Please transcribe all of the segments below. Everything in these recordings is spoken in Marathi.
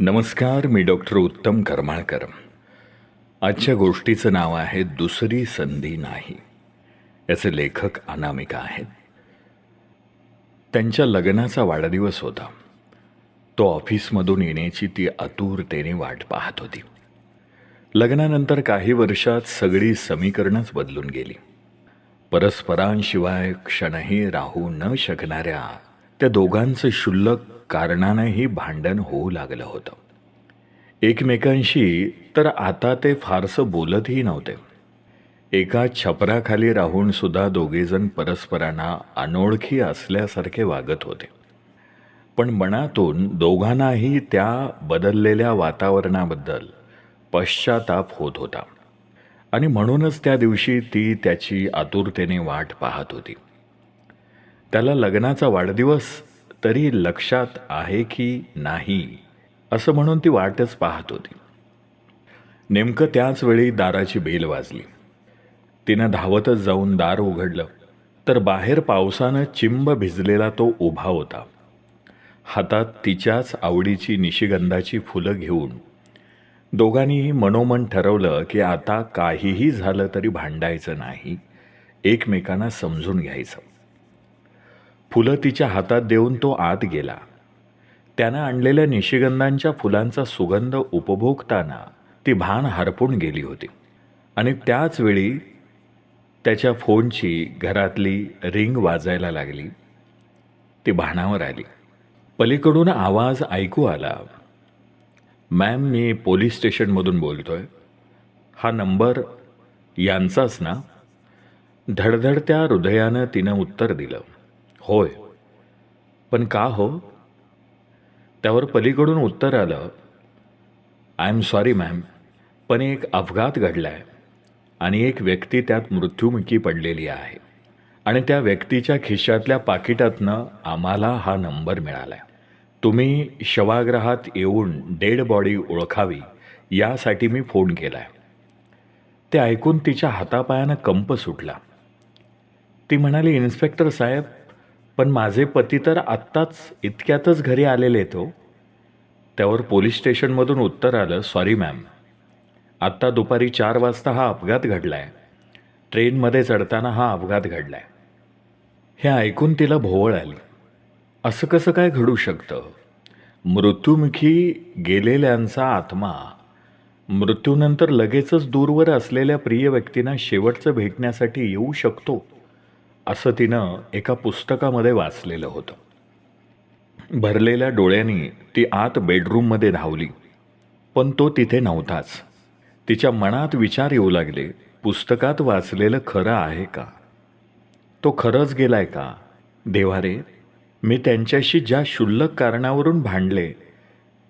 नमस्कार मी डॉक्टर उत्तम करमाळकर. आजच्या गोष्टीचं नाव आहे दुसरी संधी नाही. याचे लेखक अनामिका आहेत. त्यांच्या लग्नाचा वाढदिवस होता. तो ऑफिसमधून येण्याची ती आतुरतेने वाट पाहत होती. लग्नानंतर काही वर्षात सगळी समीकरणच बदलून गेली. परस्परांशिवाय क्षणही राहू न शकणाऱ्या त्या दोघांचं क्षुल्लक कारणानंही भांडण होऊ लागलं होतं. एकमेकांशी तर आता ते फारसं बोलतही नव्हते. एका छपराखाली राहून सुद्धा दोघेजण परस्परांना अनोळखी असल्यासारखे वागत होते. पण मनातून दोघांनाही त्या बदललेल्या वातावरणाबद्दल पश्चाताप होत होता. आणि म्हणूनच त्या दिवशी ती त्याची आतुरतेने वाट पाहत होती. त्याला लग्नाचा वाढदिवस तरी लक्षात आहे की नाही असं म्हणून ती वाटच पाहत होती. नेमकं त्याच वेळी दाराची बेल वाजली. तिनं धावतच जाऊन दार उघडलं तर बाहेर पावसानं चिंब भिजलेला तो उभा होता. हातात तिच्याच आवडीची निशिगंधाची फुलं घेऊन. दोघांनीही मनोमन ठरवलं की आता काहीही झालं तरी भांडायचं नाही एकमेकांना समजून घ्यायचं. फुलं तिच्या हातात देऊन तो आत गेला. त्यानं आणलेल्या निशिगंधांच्या फुलांचा सुगंध उपभोगताना ती भान हरपून गेली होती. आणि त्याच वेळी त्याच्या फोनची घरातली रिंग वाजायला लागली. ती भानावर आली. पलीकडून आवाज ऐकू आला. मॅम मी पोलीस स्टेशनमधून बोलतोय. हा नंबर यांचाच ना? धडधडत्या हृदयानं तिनं उत्तर दिलं. होय. पण का हो? त्यावर पलीकडून उत्तर आलं आय एम सॉरी मॅम पण एक अपघात घडला आहे आणि एक व्यक्ती त्यात मृत्युमुखी पडलेली आहे आणि त्या व्यक्तीच्या खिशातल्या पाकिटातनं आम्हाला हा नंबर मिळाला आहे तुम्ही शवाग्रहात येऊन डेड बॉडी ओळखावी यासाठी मी फोन केला आहे ते ऐकून तिच्या हातापायानं कंप सुटला. ती म्हणाली इन्स्पेक्टर साहेब पण माझे पती तर आत्ताच इतक्यातच घरी आलेले तो. त्यावर पोलीस स्टेशनमधून उत्तर आलं सॉरी मॅम. आत्ता दुपारी चार वाजता हा अपघात घडला आहे ट्रेनमध्ये चढताना हा अपघात घडला आहे हे ऐकून तिला भोवळ आली. असं कसं काय घडू शकतं? मृत्युमुखी गेलेल्यांचा आत्मा मृत्यूनंतर लगेचच दूरवर असलेल्या प्रिय व्यक्तींना शेवटचं भेटण्यासाठी येऊ शकतो. असं तिनं एका पुस्तकामध्ये वाचलेलं होतं. भरलेल्या डोळ्यांनी ती आत बेडरूममध्ये धावली. पण तो तिथे नव्हताच. तिच्या मनात विचार येऊ लागले पुस्तकात वाचलेलं खरं आहे का? तो खरंच गेलाय का? देवारे मी त्यांच्याशी ज्या क्षुल्लक कारणावरून भांडले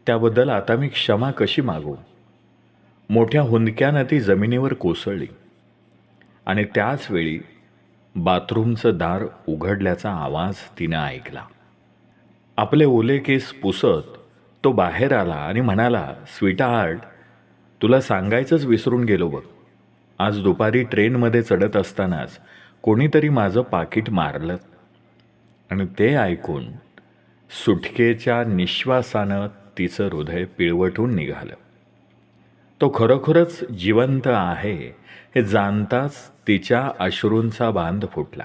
त्याबद्दल आता मी क्षमा कशी मागू? मोठ्या हुंदक्यानं ती जमिनीवर कोसळली. आणि त्याच वेळी बाथरूमचं दार उघडल्याचा आवाज तिनं ऐकला. आपले ओले केस पुसत तो बाहेर आला आणि म्हणाला स्वीटा हार्ट तुला सांगायचंच विसरून गेलो बघ. आज दुपारी ट्रेनमध्ये चढत असतानाच कोणीतरी माझं पाकिट मारलं. आणि ते ऐकून सुटकेच्या निश्वासानं तिचं हृदय पिळवटून निघालं. तो खरोखरच जिवंत आहे हे जाणताच तिच्या अश्रूंचा बांध फुटला.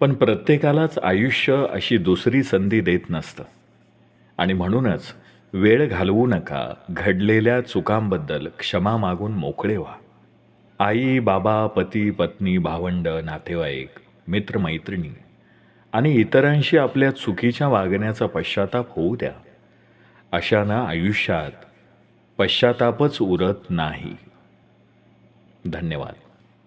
पण प्रत्येकालाच आयुष्य अशी दुसरी संधी देत नसतं. आणि म्हणूनच वेळ घालवू नका घडलेल्या चुकांबद्दल क्षमा मागून मोकळे व्हा. आई बाबा पती पत्नी भावंड नातेवाईक मित्रमैत्रिणी आणि इतरांशी आपल्या चुकीच्या वागण्याचा पश्चाताप होऊ द्या. अशानं आयुष्यात पश्चातापच उरत नाही. धन्यवाद.